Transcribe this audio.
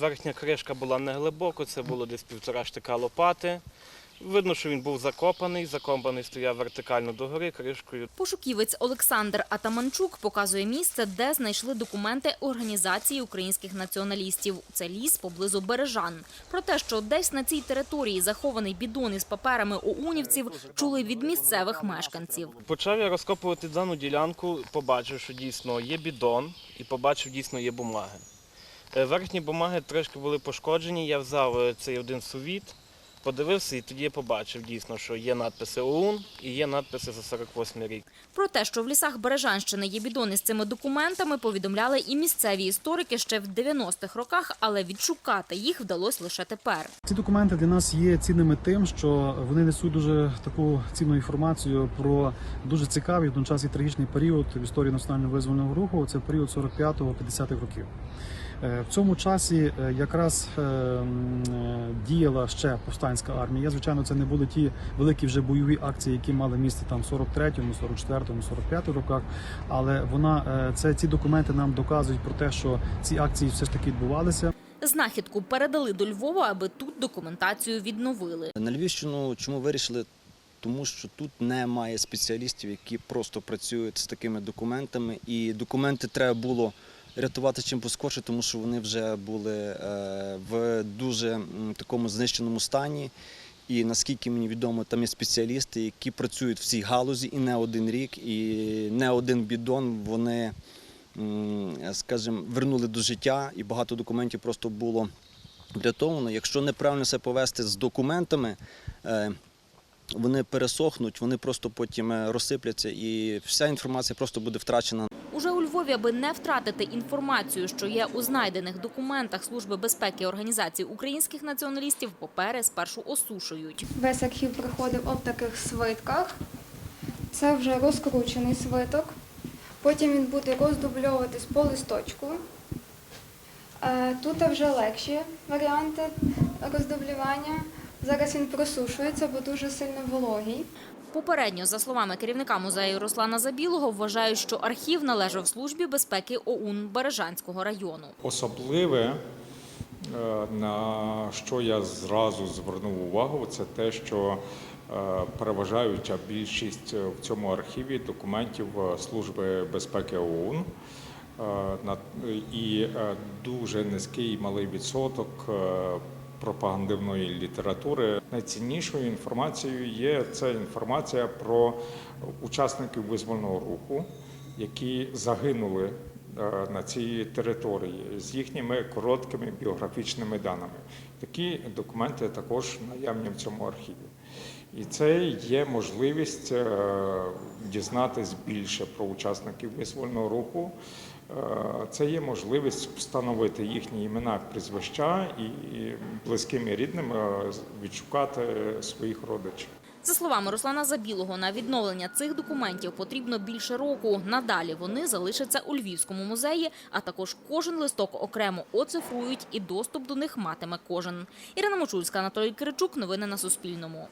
верхня кришка була не глибоко, це було десь півтора штика лопати. Видно, що він був закопаний, закопаний стояв вертикально догори кришкою. Пошуківець Олександр Атаманчук показує місце, де знайшли документи організації українських націоналістів. Це ліс поблизу Бережан. Про те, що десь на цій території захований бідон із паперами оунівців, чули від місцевих мешканців. Почав я розкопувати дану ділянку, побачив, що дійсно є бідон, і побачив, дійсно є бумаги. Е, Верхні бумаги трошки були пошкоджені. Я взяв е, цей один сувіт, подивився, і тоді я побачив дійсно, що є надписи ОУН і є надписи за 48 рік. Про те, що в лісах Бережанщини є бідони з цими документами, повідомляли і місцеві історики ще в 90-х роках, але відшукати їх вдалося лише тепер. Ці документи для нас є цінними тим, що вони несуть дуже таку цінну інформацію про дуже цікавий одночас і трагічний період в історії національного визвольного руху. Це період 45-50-х років. Е, В цьому часі е, якраз е, діяла ще повстанська армія. Звичайно, це не були ті великі вже бойові акції, які мали місце там в 43-му, 44-му, 45-му роках. Але вона це ці документи нам доказують про те, що ці акції все ж таки відбувалися. Знахідку передали до Львова, аби тут документацію відновили. На Львівщину чому вирішили? Тому що тут немає спеціалістів, які просто працюють з такими документами, і документи треба було рятувати чим поскорше, тому що вони вже були е, в дуже такому знищеному стані. І наскільки мені відомо, там є спеціалісти, які працюють в цій галузі і не один рік, і не один бідон вони, скажімо, вернули до життя, і багато документів просто було врятовано. Якщо неправильно себе повести з документами, е, вони пересохнуть, вони просто потім е, розсипляться, і вся інформація просто буде втрачена Уже у Львові, аби не втратити інформацію, що є у знайдених документах Служби безпеки організації українських націоналістів, папери спершу осушують. Весь архів проходив в таких свитках. Це вже розкручений свиток. Потім він буде роздубльовуватись по листочку. Е, Тут вже легші варіанти роздублювання. Зараз він просушується, бо дуже сильно вологий. Попередньо, за словами керівника музею Руслана Забілого, вважають, що архів належав службі безпеки ОУН Бережанського району. Особливе, е, на що я зразу звернув увагу, це те, що е, переважаюча більшість в цьому архіві документів е, Служби безпеки ОУН. І дуже низький малий відсоток пропагандивної літератури. Найціннішою інформацією є це інформація про учасників визвольного руху, які загинули е, на цій території з їхніми короткими біографічними даними. Такі документи також наявні в цьому архіві. І це є можливість е, дізнатись більше про учасників визвольного руху. Е, Це є можливість встановити їхні імена, прізвища і близьким і рідним е, відшукати своїх родичів. За словами Руслана Забілого, на відновлення цих документів потрібно більше року. Надалі вони залишаться у Львівському музеї, а також кожен листок окремо оцифрують і доступ до них матиме кожен. Ірина Мочульська, Анатолій Киричук. Новини на Суспільному.